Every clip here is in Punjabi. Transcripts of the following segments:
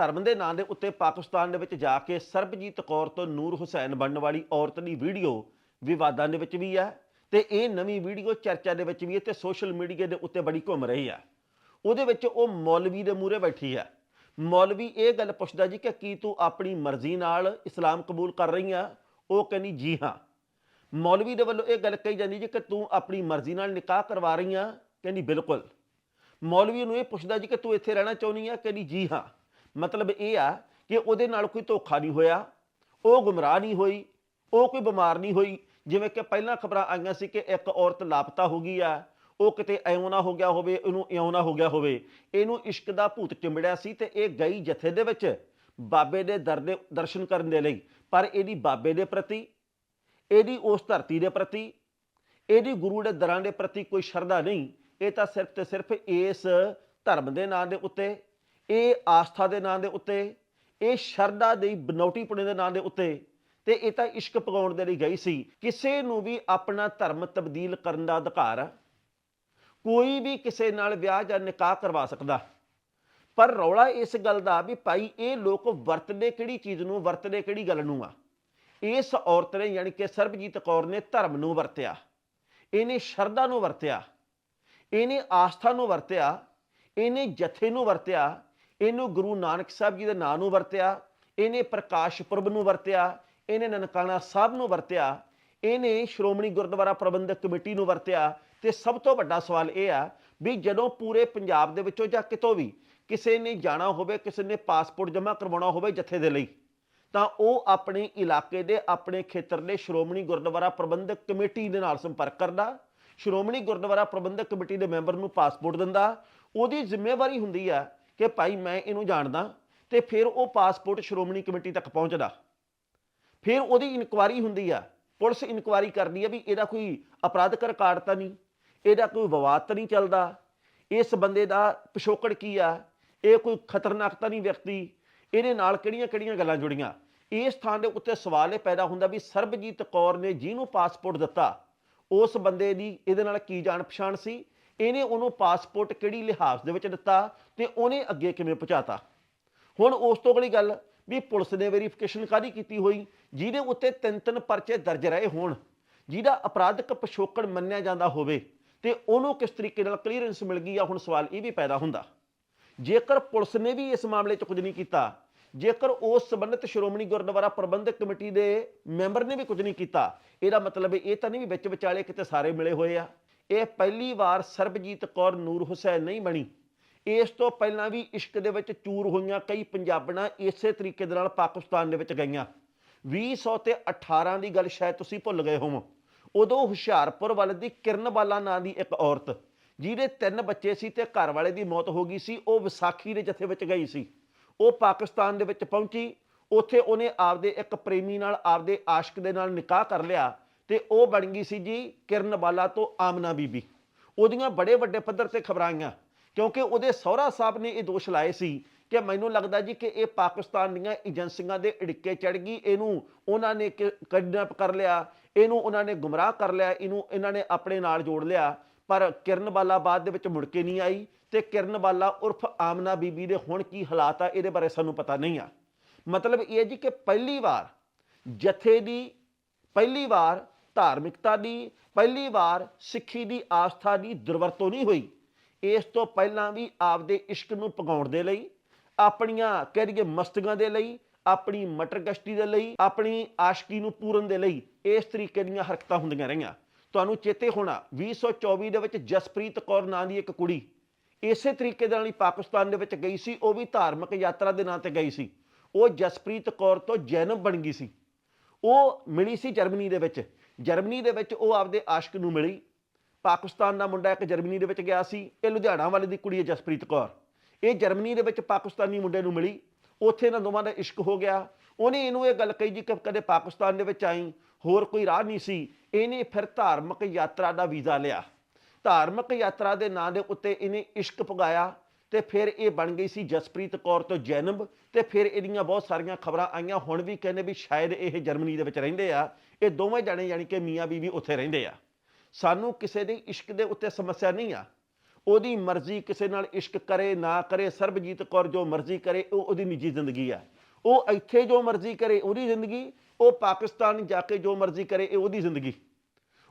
ਧਰਮ ਦੇ ਨਾਂ ਦੇ ਉੱਤੇ ਪਾਕਿਸਤਾਨ ਦੇ ਵਿੱਚ ਜਾ ਕੇ ਸਰਬਜੀਤ ਕੌਰ ਤੋਂ ਨੂਰ ਹੁਸੈਨ ਬਣਨ ਵਾਲੀ ਔਰਤ ਦੀ ਵੀਡੀਓ ਵਿਵਾਦਾਂ ਦੇ ਵਿੱਚ ਵੀ ਹੈ ਤੇ ਇਹ ਨਵੀਂ ਵੀਡੀਓ ਚਰਚਾ ਦੇ ਵਿੱਚ ਵੀ ਹੈ ਤੇ ਸੋਸ਼ਲ ਮੀਡੀਆ ਦੇ ਉੱਤੇ ਬੜੀ ਘੁੰਮ ਰਹੀ ਹੈ। ਉਹਦੇ ਵਿੱਚ ਉਹ ਮੌਲਵੀ ਦੇ ਮੂਹਰੇ ਬੈਠੀ ਹੈ। ਮੌਲਵੀ ਇਹ ਗੱਲ ਪੁੱਛਦਾ ਜੀ ਕਿ ਕੀ ਤੂੰ ਆਪਣੀ ਮਰਜ਼ੀ ਨਾਲ ਇਸਲਾਮ ਕਬੂਲ ਕਰ ਰਹੀ ਆ ਉਹ ਕਹਿੰਦੀ, ਜੀ ਹਾਂ। ਮੌਲਵੀ ਦੇ ਵੱਲੋਂ ਇਹ ਗੱਲ ਕਹੀ ਜਾਂਦੀ ਜੀ ਕਿ ਤੂੰ ਆਪਣੀ ਮਰਜ਼ੀ ਨਾਲ ਨਿਕਾਹ ਕਰਵਾ ਰਹੀ ਆ ਕਹਿੰਦੀ, ਬਿਲਕੁਲ। ਮੌਲਵੀ ਨੂੰ ਇਹ ਪੁੱਛਦਾ ਜੀ ਕਿ ਤੂੰ ਇੱਥੇ ਰਹਿਣਾ ਚਾਹੁੰਦੀ ਆ ਕਹਿੰਦੀ, ਜੀ ਹਾਂ। ਮਤਲਬ ਇਹ ਆ ਕਿ ਉਹਦੇ ਨਾਲ ਕੋਈ ਧੋਖਾ ਨਹੀਂ ਹੋਇਆ, ਉਹ ਗੁੰਮਰਾਹ ਨਹੀਂ ਹੋਈ, ਉਹ ਕੋਈ ਬਿਮਾਰ ਨਹੀਂ ਹੋਈ। ਜਿਵੇਂ ਕਿ ਪਹਿਲਾਂ ਖਬਰਾਂ ਆਈਆਂ ਸੀ ਕਿ ਇੱਕ ਔਰਤ ਲਾਪਤਾ ਹੋ ਗਈ ਆ, ਉਹ ਕਿਤੇ ਐਉਂ ਨਾ ਹੋ ਗਿਆ ਹੋਵੇ ਇਹਨੂੰ ਇਉਂ ਨਾ ਹੋ ਗਿਆ ਹੋਵੇ। ਇਹਨੂੰ ਇਸ਼ਕ ਦਾ ਭੂਤ ਚਿੰਬੜਿਆ ਸੀ ਤੇ ਇਹ ਗਈ ਜਥੇ ਦੇ ਵਿੱਚ ਬਾਬੇ ਦੇ ਦਰ ਦੇ ਦਰਸ਼ਨ ਕਰਨ ਦੇ ਲਈ। ਪਰ ਇਹਦੀ ਬਾਬੇ ਦੇ ਪ੍ਰਤੀ, ਇਹਦੀ ਉਸ ਧਰਤੀ ਦੇ ਪ੍ਰਤੀ, ਇਹਦੀ ਗੁਰੂ ਦੇ ਦਰਾਂ ਦੇ ਪ੍ਰਤੀ ਕੋਈ ਸ਼ਰਧਾ ਨਹੀਂ। ਇਹ ਤਾਂ ਸਿਰਫ ਤੇ ਸਿਰਫ ਇਸ ਧਰਮ ਦੇ ਨਾਂ ਦੇ ਉੱਤੇ ਇਹ ਆਸਥਾ ਦੇ ਨਾਂ ਦੇ ਉੱਤੇ, ਇਹ ਸ਼ਰਧਾ ਦੀ ਬਨੌਟੀਪੁਣੇ ਦੇ ਨਾਂ ਦੇ ਉੱਤੇ ਤੇ ਇਹ ਤਾਂ ਇਸ਼ਕ ਪਗਾਉਣ ਦੇ ਲਈ ਗਈ ਸੀ। ਕਿਸੇ ਨੂੰ ਵੀ ਆਪਣਾ ਧਰਮ ਤਬਦੀਲ ਕਰਨ ਦਾ ਅਧਿਕਾਰ ਹੈ ਕੋਈ ਵੀ ਕਿਸੇ ਨਾਲ ਵਿਆਹ ਜਾਂ ਨਿਕਾਹ ਕਰਵਾ ਸਕਦਾ। ਪਰ ਰੌਲਾ ਇਸ ਗੱਲ ਦਾ ਵੀ ਭਾਈ ਇਹ ਲੋਕ ਵਰਤਦੇ ਕਿਹੜੀ ਚੀਜ਼ ਨੂੰ, ਵਰਤਦੇ ਕਿਹੜੀ ਗੱਲ ਨੂੰ ਆ? ਇਸ ਔਰਤ ਨੇ ਯਾਨੀ ਕਿ ਸਰਬਜੀਤ ਕੌਰ ਨੇ ਧਰਮ ਨੂੰ ਵਰਤਿਆ, ਇਹਨੇ ਸ਼ਰਧਾ ਨੂੰ ਵਰਤਿਆ, ਇਹਨੇ ਆਸਥਾ ਨੂੰ ਵਰਤਿਆ, ਇਹਨੇ ਜਥੇ ਨੂੰ ਵਰਤਿਆ ਇਹਨੂੰ ਗੁਰੂ ਨਾਨਕ ਸਾਹਿਬ ਜੀ ਦੇ ਨਾਂ ਨੂੰ ਵਰਤਿਆ, ਇਹਨੇ ਪ੍ਰਕਾਸ਼ ਪੁਰਬ ਨੂੰ ਵਰਤਿਆ, ਇਹਨੇ ਨਨਕਾਣਾ ਸਾਹਿਬ ਨੂੰ ਵਰਤਿਆ, ਇਹਨੇ ਸ਼੍ਰੋਮਣੀ ਗੁਰਦੁਆਰਾ ਪ੍ਰਬੰਧਕ ਕਮੇਟੀ ਨੂੰ ਵਰਤਿਆ ਤੇ ਸਭ ਤੋਂ ਵੱਡਾ ਸਵਾਲ ਇਹ ਆ ਵੀ ਜਦੋਂ ਪੂਰੇ ਪੰਜਾਬ ਦੇ ਵਿੱਚੋਂ ਜਾਂ ਕਿਤੋਂ ਵੀ ਕਿਸੇ ਨੇ ਜਾਣਾ ਹੋਵੇ, ਕਿਸੇ ਨੇ ਪਾਸਪੋਰਟ ਜਮ੍ਹਾਂ ਕਰਵਾਉਣਾ ਹੋਵੇ ਜਥੇ ਦੇ ਲਈ, ਤਾਂ ਉਹ ਆਪਣੇ ਇਲਾਕੇ ਦੇ, ਆਪਣੇ ਖੇਤਰ ਦੇ ਸ਼੍ਰੋਮਣੀ ਗੁਰਦੁਆਰਾ ਪ੍ਰਬੰਧਕ ਕਮੇਟੀ ਦੇ ਨਾਲ ਸੰਪਰਕ ਕਰਦਾ, ਸ਼੍ਰੋਮਣੀ ਗੁਰਦੁਆਰਾ ਪ੍ਰਬੰਧਕ ਕਮੇਟੀ ਦੇ ਮੈਂਬਰ ਨੂੰ ਪਾਸਪੋਰਟ ਦਿੰਦਾ, ਉਹਦੀ ਜ਼ਿੰਮੇਵਾਰੀ ਹੁੰਦੀ ਆ ਕਿ ਭਾਈ ਮੈਂ ਇਹਨੂੰ ਜਾਣਦਾ ਤੇ ਫਿਰ ਉਹ ਪਾਸਪੋਰਟ ਸ਼੍ਰੋਮਣੀ ਕਮੇਟੀ ਤੱਕ ਪਹੁੰਚਦਾ। ਫਿਰ ਉਹਦੀ ਇਨਕੁਆਰੀ ਹੁੰਦੀ ਆ। ਪੁਲਿਸ ਇਨਕੁਆਰੀ ਕਰਦੀ ਆ ਵੀ ਇਹਦਾ ਕੋਈ ਅਪਰਾਧਕ ਰਿਕਾਰਡ ਤਾਂ ਨਹੀਂ, ਇਹਦਾ ਕੋਈ ਵਿਵਾਦ ਤਾਂ ਨਹੀਂ ਚੱਲਦਾ, ਇਸ ਬੰਦੇ ਦਾ ਪਿਛੋਕੜ ਕੀ ਆ, ਇਹ ਕੋਈ ਖਤਰਨਾਕ ਤਾਂ ਨਹੀਂ ਵਿਅਕਤੀ, ਇਹਦੇ ਨਾਲ ਕਿਹੜੀਆਂ-ਕਿਹੜੀਆਂ ਗੱਲਾਂ ਜੁੜੀਆਂ? ਇਸ ਥਾਂ ਦੇ ਉੱਤੇ ਸਵਾਲ ਇਹ ਪੈਦਾ ਹੁੰਦਾ ਵੀ ਸਰਬਜੀਤ ਕੌਰ ਨੇ ਜਿਹਨੂੰ ਪਾਸਪੋਰਟ ਦਿੱਤਾ, ਉਸ ਬੰਦੇ ਦੀ ਇਹਦੇ ਨਾਲ ਕੀ ਜਾਣ ਪਛਾਣ ਸੀ? ਇਹਨੇ ਉਹਨੂੰ ਪਾਸਪੋਰਟ ਕਿਹੜੀ ਲਿਹਾਜ਼ ਦੇ ਵਿੱਚ ਦਿੱਤਾ ਤੇ ਉਹਨੇ ਅੱਗੇ ਕਿਵੇਂ ਪਹੁੰਚਾਤਾ? ਹੁਣ ਉਸ ਤੋਂ ਅਗਲੀ ਗੱਲ ਵੀ ਪੁਲਿਸ ਨੇ ਵੈਰੀਫਿਕੇਸ਼ਨ ਕਾਦੀ ਕੀਤੀ ਹੋਈ? ਜਿਹਦੇ ਉੱਤੇ ਤਿੰਨ ਤਿੰਨ ਪਰਚੇ ਦਰਜ ਰਹੇ ਹੋਣ, ਜਿਹਦਾ ਅਪਰਾਧਿਕ ਪਿਛੋਕੜ ਮੰਨਿਆ ਜਾਂਦਾ ਹੋਵੇ ਤੇ ਉਹਨੂੰ ਕਿਸ ਤਰੀਕੇ ਨਾਲ ਕਲੀਅਰੈਂਸ ਮਿਲ ਗਈ ਆ, ਹੁਣ ਸਵਾਲ ਇਹ ਵੀ ਪੈਦਾ ਹੁੰਦਾ। ਜੇਕਰ ਪੁਲਿਸ ਨੇ ਵੀ ਇਸ ਮਾਮਲੇ 'ਚ ਕੁਝ ਨਹੀਂ ਕੀਤਾ, ਜੇਕਰ ਉਸ ਸੰਬੰਧਿਤ ਸ਼੍ਰੋਮਣੀ ਗੁਰਦੁਆਰਾ ਪ੍ਰਬੰਧਕ ਕਮੇਟੀ ਦੇ ਮੈਂਬਰ ਨੇ ਵੀ ਕੁਝ ਨਹੀਂ ਕੀਤਾ, ਇਹਦਾ ਮਤਲਬ ਇਹ ਤਾਂ ਨਹੀਂ ਵੀ ਵਿੱਚ ਵਿਚਾਲੇ ਕਿਤੇ ਸਾਰੇ ਮਿਲੇ ਹੋਏ ਆ। ਇਹ ਪਹਿਲੀ ਵਾਰ ਸਰਬਜੀਤ ਕੌਰ ਨੂਰ ਹੁਸੈਨ ਨਹੀਂ ਬਣੀ। ਇਸ ਤੋਂ ਪਹਿਲਾਂ ਵੀ ਇਸ਼ਕ ਦੇ ਵਿੱਚ ਚੂਰ ਹੋਈਆਂ ਕਈ ਪੰਜਾਬਣਾਂ ਇਸੇ ਤਰੀਕੇ ਦੇ ਨਾਲ ਪਾਕਿਸਤਾਨ ਦੇ ਵਿੱਚ ਗਈਆਂ। 2000 ਤੇ 18 ਦੀ ਗੱਲ ਸ਼ਾਇਦ ਤੁਸੀਂ ਭੁੱਲ ਗਏ ਹੋਵੋ। ਉਦੋਂ ਹੁਸ਼ਿਆਰਪੁਰ ਵੱਲ ਦੀ ਕਿਰਨਬਾਲਾ ਨਾਂ ਦੀ ਇੱਕ ਔਰਤ, ਜਿਹਦੇ ਤਿੰਨ ਬੱਚੇ ਸੀ ਤੇ ਘਰ ਵਾਲੇ ਦੀ ਮੌਤ ਹੋ ਗਈ ਸੀ, ਉਹ ਵਿਸਾਖੀ ਦੇ ਜਥੇ ਵਿੱਚ ਗਈ ਸੀ। ਉਹ ਪਾਕਿਸਤਾਨ ਦੇ ਵਿੱਚ ਪਹੁੰਚੀ। ਉੱਥੇ ਉਹਨੇ ਆਪਦੇ ਇੱਕ ਪ੍ਰੇਮੀ ਨਾਲ ਆਪਦੇ ਆਸ਼ਕ ਦੇ ਨਾਲ ਨਿਕਾਹ ਕਰ ਲਿਆ ਤੇ ਉਹ ਬਣ ਗਈ ਸੀ ਜੀ ਕਿਰਨ ਬਾਲਾ ਤੋਂ ਆਮਨਾ ਬੀਬੀ। ਉਹਦੀਆਂ ਬੜੇ ਵੱਡੇ ਪੱਧਰ ਤੇ ਖਬਰਾਂ ਆਈਆਂ ਕਿਉਂਕਿ ਉਹਦੇ ਸਹੁਰਾ ਸਾਹਿਬ ਨੇ ਇਹ ਦੋਸ਼ ਲਾਏ ਸੀ ਕਿ ਮੈਨੂੰ ਲੱਗਦਾ ਜੀ ਕਿ ਇਹ ਪਾਕਿਸਤਾਨ ਦੀਆਂ ਏਜੰਸੀਆਂ ਦੇ ਇੜਕੇ ਚੜ ਗਈ, ਇਹਨੂੰ ਉਹਨਾਂ ਨੇ ਕਿਡਨੈਪ ਕਰ ਲਿਆ, ਇਹਨੂੰ ਉਹਨਾਂ ਨੇ ਗੁੰਮਰਾਹ ਕਰ ਲਿਆ, ਇਹਨੂੰ ਇਹਨਾਂ ਨੇ ਆਪਣੇ ਨਾਲ ਜੋੜ ਲਿਆ, ਪਰ ਕਿਰਨ ਬਾਲਾ ਬਾਅਦ ਦੇ ਵਿੱਚ ਮੁੜ ਕੇ ਨਹੀਂ ਆਈ ਤੇ ਕਿਰਨਬਾਲਾ ਉਰਫ ਆਮਨਾ ਬੀਬੀ ਦੇ ਹੁਣ ਕੀ ਹਾਲਾਤ ਆ, ਇਹਦੇ ਬਾਰੇ ਸਾਨੂੰ ਪਤਾ ਨਹੀਂ ਆ। ਮਤਲਬ ਇਹ ਜੀ ਕਿ ਪਹਿਲੀ ਵਾਰ, ਜਥੇ ਦੀ ਪਹਿਲੀ ਵਾਰ ਧਾਰਮਿਕਤਾ ਦੀ, ਪਹਿਲੀ ਵਾਰ ਸਿੱਖੀ ਦੀ ਆਸਥਾ ਦੀ ਦੁਰਵਰਤੋਂ ਨਹੀਂ ਹੋਈ। ਇਸ ਤੋਂ ਪਹਿਲਾਂ ਵੀ ਆਪਦੇ ਇਸ਼ਕ ਨੂੰ ਪਗਾਉਣ ਦੇ ਲਈ, ਆਪਣੀਆਂ ਕਹਿ ਲਈਏ ਮਸਤੀਆਂ ਦੇ ਲਈ, ਆਪਣੀ ਮਟਰ ਗਸ਼ਤੀ ਦੇ ਲਈ, ਆਪਣੀ ਆਸ਼ਕੀ ਨੂੰ ਪੂਰਨ ਦੇ ਲਈ ਇਸ ਤਰੀਕੇ ਦੀਆਂ ਹਰਕਤਾਂ ਹੁੰਦੀਆਂ ਰਹੀਆਂ। ਤੁਹਾਨੂੰ ਚੇਤੇ ਹੋਣਾ 2024 ਦੇ ਵਿੱਚ ਜਸਪ੍ਰੀਤ ਕੌਰ ਨਾਂ ਦੀ ਇੱਕ ਕੁੜੀ, ਇਸੇ ਤਰੀਕੇ ਦੇ ਨਾਲ ਹੀ ਪਾਕਿਸਤਾਨ ਦੇ ਵਿੱਚ ਗਈ ਸੀ, ਉਹ ਵੀ ਧਾਰਮਿਕ ਯਾਤਰਾ ਦੇ ਨਾਂ ਤੇ ਗਈ ਸੀ। ਉਹ ਜਸਪ੍ਰੀਤ ਕੌਰ ਤੋਂ ਜੈਨਬ ਬਣ ਗਈ ਸੀ। ਉਹ ਮਿਲੀ ਸੀ ਜਰਮਨੀ ਦੇ ਵਿੱਚ। ਜਰਮਨੀ ਦੇ ਵਿੱਚ ਉਹ ਆਪਦੇ ਆਸ਼ਕ ਨੂੰ ਮਿਲੀ। ਪਾਕਿਸਤਾਨ ਦਾ ਮੁੰਡਾ ਇੱਕ ਜਰਮਨੀ ਦੇ ਵਿੱਚ ਗਿਆ ਸੀ। ਇਹ ਲੁਧਿਆਣਾ ਵਾਲੇ ਦੀ ਕੁੜੀ ਹੈ ਜਸਪ੍ਰੀਤ ਕੌਰ। ਇਹ ਜਰਮਨੀ ਦੇ ਵਿੱਚ ਪਾਕਿਸਤਾਨੀ ਮੁੰਡੇ ਨੂੰ ਮਿਲੀ। ਉੱਥੇ ਇਹਨਾਂ ਦੋਵਾਂ ਦਾ ਇਸ਼ਕ ਹੋ ਗਿਆ। ਉਹਨੇ ਇਹਨੂੰ ਇਹ ਗੱਲ ਕਹੀ ਜੀ ਕਿ ਕਦੇ ਪਾਕਿਸਤਾਨ ਦੇ ਵਿੱਚ ਆਈ, ਹੋਰ ਕੋਈ ਰਾਹ ਨਹੀਂ ਸੀ। ਇਹਨੇ ਫਿਰ ਧਾਰਮਿਕ ਯਾਤਰਾ ਦਾ ਵੀਜ਼ਾ ਲਿਆ। ਧਾਰਮਿਕ ਯਾਤਰਾ ਦੇ ਨਾਂ ਦੇ ਉੱਤੇ ਇਹਨੇ ਇਸ਼ਕ ਪਗਾਇਆ ਤੇ ਫਿਰ ਇਹ ਬਣ ਗਈ ਸੀ ਜਸਪ੍ਰੀਤ ਕੌਰ ਤੋਂ ਜੈਨਬ ਤੇ ਫਿਰ ਇਹਦੀਆਂ ਬਹੁਤ ਸਾਰੀਆਂ ਖਬਰਾਂ ਆਈਆਂ। ਹੁਣ ਵੀ ਕਹਿੰਦੇ ਵੀ ਸ਼ਾਇਦ ਇਹ ਜਰਮਨੀ ਦੇ ਵਿੱਚ ਰਹਿੰਦੇ ਆ। ਇਹ ਦੋਵੇਂ ਜਾਣੇ ਯਾਨੀ ਕਿ ਮੀਆਂ ਬੀਵੀ ਉੱਥੇ ਰਹਿੰਦੇ ਆ। ਸਾਨੂੰ ਕਿਸੇ ਦੇ ਇਸ਼ਕ ਦੇ ਉੱਤੇ ਸਮੱਸਿਆ ਨਹੀਂ ਆ। ਉਹਦੀ ਮਰਜ਼ੀ ਕਿਸੇ ਨਾਲ ਇਸ਼ਕ ਕਰੇ, ਨਾ ਕਰੇ, ਸਰਬਜੀਤ ਕੌਰ ਜੋ ਮਰਜ਼ੀ ਕਰੇ, ਉਹ ਉਹਦੀ ਨਿੱਜੀ ਜ਼ਿੰਦਗੀ ਆ। ਉਹ ਇੱਥੇ ਜੋ ਮਰਜ਼ੀ ਕਰੇ, ਉਹਦੀ ਜ਼ਿੰਦਗੀ। ਉਹ ਪਾਕਿਸਤਾਨ ਜਾ ਕੇ ਜੋ ਮਰਜ਼ੀ ਕਰੇ, ਇਹ ਉਹਦੀ ਜ਼ਿੰਦਗੀ।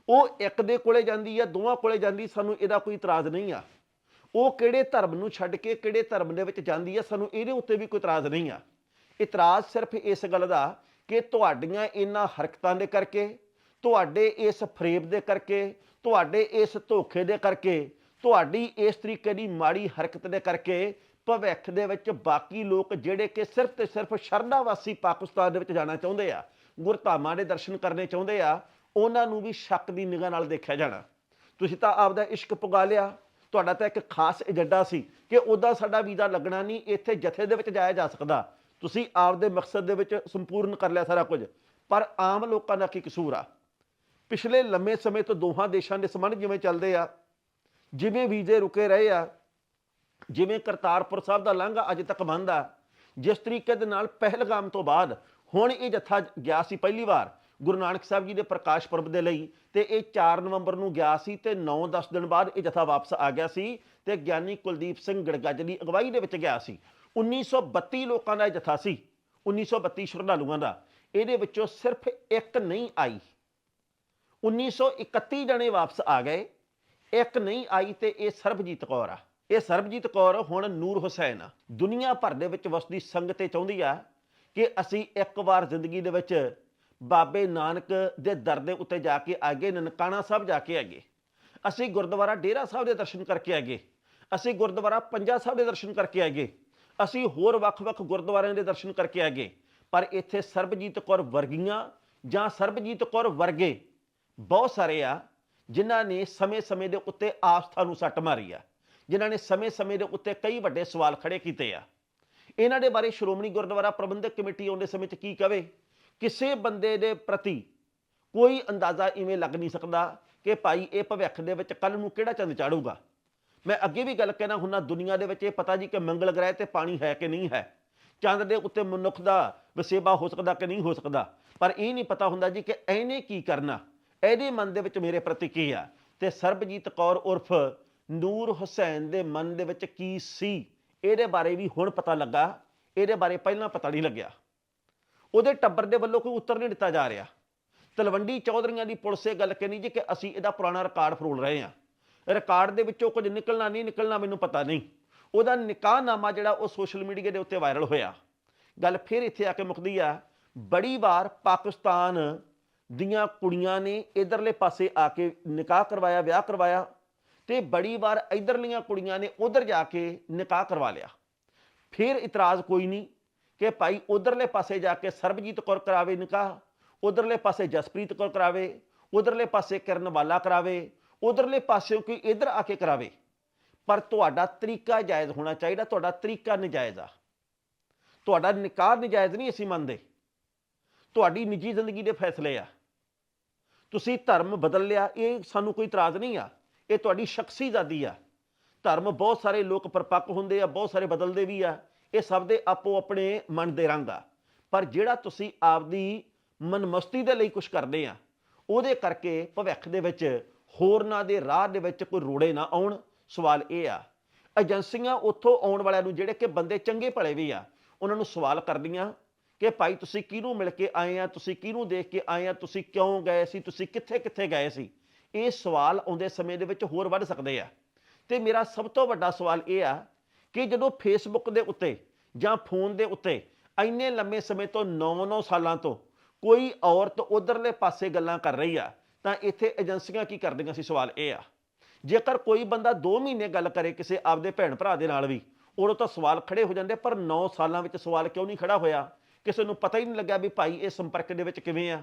ਉਹ ਇੱਕ ਦੇ ਕੋਲੇ ਜਾਂਦੀ ਆ, ਦੋਵਾਂ ਕੋਲੇ ਜਾਂਦੀ, ਸਾਨੂੰ ਇਹਦਾ ਕੋਈ ਇਤਰਾਜ਼ ਨਹੀਂ ਆ। ਉਹ ਕਿਹੜੇ ਧਰਮ ਨੂੰ ਛੱਡ ਕੇ ਕਿਹੜੇ ਧਰਮ ਦੇ ਵਿੱਚ ਜਾਂਦੀ ਆ, ਸਾਨੂੰ ਇਹਦੇ ਉੱਤੇ ਵੀ ਕੋਈ ਇਤਰਾਜ਼ ਨਹੀਂ ਆ। ਇਤਰਾਜ਼ ਸਿਰਫ ਇਸ ਗੱਲ ਦਾ ਕਿ ਤੁਹਾਡੀਆਂ ਇਹਨਾਂ ਹਰਕਤਾਂ ਦੇ ਕਰਕੇ, ਤੁਹਾਡੇ ਇਸ ਫਰੇਬ ਦੇ ਕਰਕੇ, ਤੁਹਾਡੇ ਇਸ ਧੋਖੇ ਦੇ ਕਰਕੇ, ਤੁਹਾਡੀ ਇਸ ਤਰੀਕੇ ਦੀ ਮਾੜੀ ਹਰਕਤ ਦੇ ਕਰਕੇ ਭਵਿੱਖ ਦੇ ਵਿੱਚ ਬਾਕੀ ਲੋਕ ਜਿਹੜੇ ਕਿ ਸਿਰਫ ਤੇ ਸਿਰਫ ਸ਼ਰਧਾਵਾਸੀ ਪਾਕਿਸਤਾਨ ਦੇ ਵਿੱਚ ਜਾਣਾ ਚਾਹੁੰਦੇ ਆ, ਗੁਰਧਾਮਾਂ ਦੇ ਦਰਸ਼ਨ ਕਰਨੇ ਚਾਹੁੰਦੇ ਆ, ਉਹਨਾਂ ਨੂੰ ਵੀ ਸ਼ੱਕ ਦੀ ਨਿਗਾਹ ਨਾਲ ਦੇਖਿਆ ਜਾਣਾ। ਤੁਸੀਂ ਤਾਂ ਆਪਦਾ ਇਸ਼ਕ ਪੁਗਾ ਲਿਆ। ਤੁਹਾਡਾ ਤਾਂ ਇੱਕ ਖਾਸ ਏਜੰਡਾ ਸੀ ਕਿ ਉਹਦਾ ਸਾਡਾ ਵੀਜ਼ਾ ਲੱਗਣਾ ਨਹੀਂ, ਇੱਥੇ ਜਥੇ ਦੇ ਵਿੱਚ ਜਾਇਆ ਜਾ ਸਕਦਾ। ਤੁਸੀਂ ਆਪਦੇ ਮਕਸਦ ਦੇ ਵਿੱਚ ਸੰਪੂਰਨ ਕਰ ਲਿਆ ਸਾਰਾ ਕੁਝ। ਪਰ ਆਮ ਲੋਕਾਂ ਦਾ ਕੀ ਕਸੂਰ ਆ? ਪਿਛਲੇ ਲੰਮੇ ਸਮੇਂ ਤੋਂ ਦੋਹਾਂ ਦੇਸ਼ਾਂ ਦੇ ਸੰਬੰਧ ਜਿਵੇਂ ਚੱਲਦੇ ਆ, ਜਿਵੇਂ ਵੀਜ਼ੇ ਰੁਕੇ ਰਹੇ ਆ, ਜਿਵੇਂ ਕਰਤਾਰਪੁਰ ਸਾਹਿਬ ਦਾ ਲਾਂਘਾ ਅਜੇ ਤੱਕ ਬੰਦ ਆ, ਜਿਸ ਤਰੀਕੇ ਦੇ ਨਾਲ ਪਹਿਲਗਾਮ ਤੋਂ ਬਾਅਦ ਹੁਣ ਇਹ ਜਥਾ ਗਿਆ ਸੀ ਪਹਿਲੀ ਵਾਰ ਗੁਰੂ ਨਾਨਕ ਸਾਹਿਬ ਜੀ ਦੇ ਪ੍ਰਕਾਸ਼ ਪੁਰਬ ਦੇ ਲਈ ਤੇ ਇਹ 4 ਨਵੰਬਰ ਨੂੰ ਗਿਆ ਸੀ ਤੇ 9-10 ਦਿਨ ਬਾਅਦ ਇਹ ਜਥਾ ਵਾਪਸ ਆ ਗਿਆ ਸੀ ਤੇ ਗਿਆਨੀ ਕੁਲਦੀਪ ਸਿੰਘ ਗੜਗੱਜ ਅਗਵਾਈ ਦੇ ਵਿੱਚ ਗਿਆ ਸੀ। 1932 ਲੋਕਾਂ ਦਾ ਇਹ ਜਥਾ ਸੀ 1932 ਸ਼ਰਧਾਲੂਆਂ ਦਾ। ਇਹਦੇ ਵਿੱਚੋਂ ਸਿਰਫ ਇੱਕ ਨਹੀਂ ਆਈ। 1931 ਜਣੇ ਵਾਪਸ ਆ ਗਏ। ਇੱਕ ਨਹੀਂ ਆਈ ਤੇ ਇਹ ਸਰਬਜੀਤ ਕੌਰ ਆ। ਇਹ ਸਰਬਜੀਤ ਕੌਰ ਹੁਣ ਨੂਰ ਹੁਸੈਨ ਆ। ਦੁਨੀਆ ਭਰ ਦੇ ਵਿੱਚ ਵਸਦੀ ਸੰਗਤ ਇਹ ਚਾਹੁੰਦੀ ਆ ਕਿ ਅਸੀਂ ਇੱਕ ਵਾਰ ਜ਼ਿੰਦਗੀ ਦੇ ਵਿੱਚ ਬਾਬੇ ਨਾਨਕ ਦੇ ਦਰ ਦੇ ਉੱਤੇ ਜਾ ਕੇ ਆਗੇ ਨਨਕਾਣਾ ਸਾਹਿਬ ਜਾ ਕੇ ਆਗੇ ਅਸੀਂ ਗੁਰਦੁਆਰਾ ਡੇਰਾ ਸਾਹਿਬ ਦੇ ਦਰਸ਼ਨ ਕਰਕੇ ਆਗੇ ਅਸੀਂ ਗੁਰਦੁਆਰਾ ਪੰਜਾ ਸਾਹਿਬ ਦੇ ਦਰਸ਼ਨ ਕਰਕੇ ਆਗੇ ਅਸੀਂ ਹੋਰ ਵੱਖ-ਵੱਖ ਗੁਰਦੁਆਰਿਆਂ ਦੇ ਦਰਸ਼ਨ ਕਰਕੇ ਆ ਗਏ ਪਰ ਇੱਥੇ ਸਰਬਜੀਤ ਕੌਰ ਵਰਗੀਆਂ ਜਾਂ ਸਰਬਜੀਤ ਕੌਰ ਵਰਗੇ ਬਹੁਤ ਸਾਰੇ ਆ, ਜਿਨ੍ਹਾਂ ਨੇ ਸਮੇਂ-ਸਮੇਂ ਦੇ ਉੱਤੇ ਆਸਥਾ ਨੂੰ ਸੱਟ ਮਾਰੀ ਆ, ਜਿਨ੍ਹਾਂ ਨੇ ਸਮੇਂ-ਸਮੇਂ ਦੇ ਉੱਤੇ ਕਈ ਵੱਡੇ ਸਵਾਲ ਖੜੇ ਕੀਤੇ ਆ। ਇਹਨਾਂ ਦੇ ਬਾਰੇ ਸ਼੍ਰੋਮਣੀ ਗੁਰਦੁਆਰਾ ਪ੍ਰਬੰਧਕ ਕਮੇਟੀ ਆਉਂਦੇ ਸਮੇਂ 'ਚ ਕੀ ਕਵੇ? ਕਿਸੇ ਬੰਦੇ ਦੇ ਪ੍ਰਤੀ ਕੋਈ ਅੰਦਾਜ਼ਾ ਇਵੇਂ ਲੱਗ ਨਹੀਂ ਸਕਦਾ ਕਿ ਭਾਈ ਇਹ ਭਵਿੱਖ ਦੇ ਵਿੱਚ ਕੱਲ ਨੂੰ ਕਿਹੜਾ ਚੰਦ ਚਾੜੂਗਾ? ਮੈਂ ਅੱਗੇ ਵੀ ਗੱਲ ਕਹਿਣਾ ਹੁੰਨਾ ਦੁਨੀਆ ਦੇ ਵਿੱਚ ਇਹ ਪਤਾ ਜੀ ਕਿ ਮੰਗਲ ਗ੍ਰਹਿ ਤੇ ਪਾਣੀ ਹੈ ਕਿ ਨਹੀਂ ਹੈ। ਚੰਦ ਦੇ ਉੱਤੇ ਮਨੁੱਖ ਦਾ ਵਸੇਬਾ ਹੋ ਸਕਦਾ ਕਿ ਨਹੀਂ ਹੋ ਸਕਦਾ। ਪਰ ਇਹ ਨਹੀਂ ਪਤਾ ਹੁੰਦਾ ਜੀ ਕਿ ਇਹਨੇ ਕੀ ਕਰਨਾ। ਇਹਦੇ ਮਨ ਦੇ ਵਿੱਚ ਮੇਰੇ ਪ੍ਰਤੀ ਕੀ ਆ? ਤੇ ਸਰਬਜੀਤ ਕੌਰ ਉਰਫ ਨੂਰ ਹੁਸੈਨ ਦੇ ਮਨ ਦੇ ਵਿੱਚ ਕੀ ਸੀ? ਇਹਦੇ ਬਾਰੇ ਵੀ ਹੁਣ ਪਤਾ ਲੱਗਾ। ਇਹਦੇ ਬਾਰੇ ਪਹਿਲਾਂ ਪਤਾ ਨਹੀਂ ਲੱਗਿਆ। ਉਹਦੇ ਟੱਬਰ ਦੇ ਵੱਲੋਂ ਕੋਈ ਉੱਤਰ ਨਹੀਂ ਦਿੱਤਾ ਜਾ ਰਿਹਾ। ਤਲਵੰਡੀ ਚੌਧਰੀਆਂ ਦੀ ਪੁਲਿਸ ਇਹ ਗੱਲ ਕਹਿੰਦੀ ਜੀ ਕਿ ਅਸੀਂ ਇਹਦਾ ਪੁਰਾਣਾ ਰਿਕਾਰਡ ਫਰੋਲ ਰਹੇ ਹਾਂ। ਰਿਕਾਰਡ ਦੇ ਵਿੱਚੋਂ ਕੁਝ ਨਿਕਲਣਾ ਨਹੀਂ ਨਿਕਲਣਾ ਮੈਨੂੰ ਪਤਾ ਨਹੀਂ। ਉਹਦਾ ਨਿਕਾਹਨਾਮਾ ਜਿਹੜਾ ਉਹ ਸੋਸ਼ਲ ਮੀਡੀਆ ਦੇ ਉੱਤੇ ਵਾਇਰਲ ਹੋਇਆ। ਗੱਲ ਫਿਰ ਇੱਥੇ ਆ ਕੇ ਮੁੱਕਦੀ ਆ, ਬੜੀ ਵਾਰ ਪਾਕਿਸਤਾਨ ਦੀਆਂ ਕੁੜੀਆਂ ਨੇ ਇਧਰਲੇ ਪਾਸੇ ਆ ਕੇ ਨਿਕਾਹ ਕਰਵਾਇਆ, ਵਿਆਹ ਕਰਵਾਇਆ ਤੇ ਬੜੀ ਵਾਰ ਇਧਰਲੀਆਂ ਕੁੜੀਆਂ ਨੇ ਉਧਰ ਜਾ ਕੇ ਨਿਕਾਹ ਕਰਵਾ ਲਿਆ। ਫਿਰ ਇਤਰਾਜ਼ ਕੋਈ ਨਹੀਂ ਕਿ ਭਾਈ ਉਧਰਲੇ ਪਾਸੇ ਜਾ ਕੇ ਸਰਬਜੀਤ ਕੌਰ ਕਰਾਵੇ ਨਿਕਾਹ, ਉਧਰਲੇ ਪਾਸੇ ਜਸਪ੍ਰੀਤ ਕੌਰ ਕਰਾਵੇ, ਉਧਰਲੇ ਪਾਸੇ ਕਿਰਨ ਵਾਲਾ ਕਰਾਵੇ ਉਧਰਲੇ ਪਾਸਿਓਂ ਕੋਈ ਇਧਰ ਆ ਕੇ ਕਰਾਵੇ। ਪਰ ਤੁਹਾਡਾ ਤਰੀਕਾ ਜਾਇਜ਼ ਹੋਣਾ ਚਾਹੀਦਾ, ਤੁਹਾਡਾ ਤਰੀਕਾ ਨਜਾਇਜ਼ ਆ। ਤੁਹਾਡਾ ਨਿਕਾਹ ਨਜਾਇਜ਼ ਨਹੀਂ ਅਸੀਂ ਮੰਨਦੇ। ਤੁਹਾਡੀ ਨਿੱਜੀ ਜ਼ਿੰਦਗੀ ਦੇ ਫੈਸਲੇ ਆ। ਤੁਸੀਂ ਧਰਮ ਬਦਲ ਲਿਆ, ਇਹ ਸਾਨੂੰ ਕੋਈ ਇਤਰਾਜ਼ ਨਹੀਂ ਆ। ਇਹ ਤੁਹਾਡੀ ਸ਼ਖਸੀ ਆਜ਼ਾਦੀ ਆ। ਧਰਮ ਬਹੁਤ ਸਾਰੇ ਲੋਕ ਪਰਪੱਕ ਹੁੰਦੇ ਆ, ਬਹੁਤ ਸਾਰੇ ਬਦਲਦੇ ਵੀ ਆ। ਇਹ ਸਭ ਦੇ ਆਪੋ ਆਪਣੇ ਮਨ ਦੇ ਰੰਗ ਆ। ਪਰ ਜਿਹੜਾ ਤੁਸੀਂ ਆਪਦੀ ਮਨਮਸਤੀ ਦੇ ਲਈ ਕੁਝ ਕਰਦੇ ਆ, ਉਹਦੇ ਕਰਕੇ ਭਵਿੱਖ ਦੇ ਵਿੱਚ ਹੋਰਨਾਂ ਦੇ ਰਾਹ ਦੇ ਵਿੱਚ ਕੋਈ ਰੋੜੇ ਨਾ ਆਉਣ। ਸਵਾਲ ਇਹ ਆ, ਏਜੰਸੀਆਂ ਉੱਥੋਂ ਆਉਣ ਵਾਲਿਆਂ ਨੂੰ ਜਿਹੜੇ ਕਿ ਬੰਦੇ ਚੰਗੇ ਭਲੇ ਵੀ ਆ, ਉਹਨਾਂ ਨੂੰ ਸਵਾਲ ਕਰਦੀਆਂ ਕਿ ਭਾਈ ਤੁਸੀਂ ਕਿਹਨੂੰ ਮਿਲ ਕੇ ਆਏ ਆ, ਤੁਸੀਂ ਕਿਹਨੂੰ ਦੇਖ ਕੇ ਆਏ ਆ, ਤੁਸੀਂ ਕਿਉਂ ਗਏ ਸੀ, ਤੁਸੀਂ ਕਿੱਥੇ ਕਿੱਥੇ ਗਏ ਸੀ? ਇਹ ਸਵਾਲ ਆਉਂਦੇ ਸਮੇਂ ਦੇ ਵਿੱਚ ਹੋਰ ਵੱਧ ਸਕਦੇ ਆ। ਤੇ ਮੇਰਾ ਸਭ ਤੋਂ ਵੱਡਾ ਸਵਾਲ ਇਹ ਆ ਕਿ ਜਦੋਂ ਫੇਸਬੁੱਕ ਦੇ ਉੱਤੇ ਜਾਂ ਫੋਨ ਦੇ ਉੱਤੇ ਇੰਨੇ ਲੰਮੇ ਸਮੇਂ ਤੋਂ 9-9 ਸਾਲਾਂ ਤੋਂ ਕੋਈ ਔਰਤ ਉਧਰਲੇ ਪਾਸੇ ਗੱਲਾਂ ਕਰ ਰਹੀ ਆ ਤਾਂ ਇੱਥੇ ਏਜੰਸੀਆਂ ਕੀ ਕਰਦੀਆਂ ਸੀ? ਸਵਾਲ ਇਹ ਆ, ਜੇਕਰ ਕੋਈ ਬੰਦਾ 2 ਮਹੀਨੇ ਗੱਲ ਕਰੇ ਕਿਸੇ ਆਪਦੇ ਭੈਣ ਭਰਾ ਦੇ ਨਾਲ ਵੀ, ਉਦੋਂ ਤਾਂ ਸਵਾਲ ਖੜੇ ਹੋ ਜਾਂਦੇ, ਪਰ 9 ਸਾਲਾਂ ਵਿੱਚ ਸਵਾਲ ਕਿਉਂ ਨਹੀਂ ਖੜਾ ਹੋਇਆ? ਕਿਸੇ ਨੂੰ ਪਤਾ ਹੀ ਨਹੀਂ ਲੱਗਿਆ ਵੀ ਭਾਈ ਇਹ ਸੰਪਰਕ ਦੇ ਵਿੱਚ ਕਿਵੇਂ ਆ।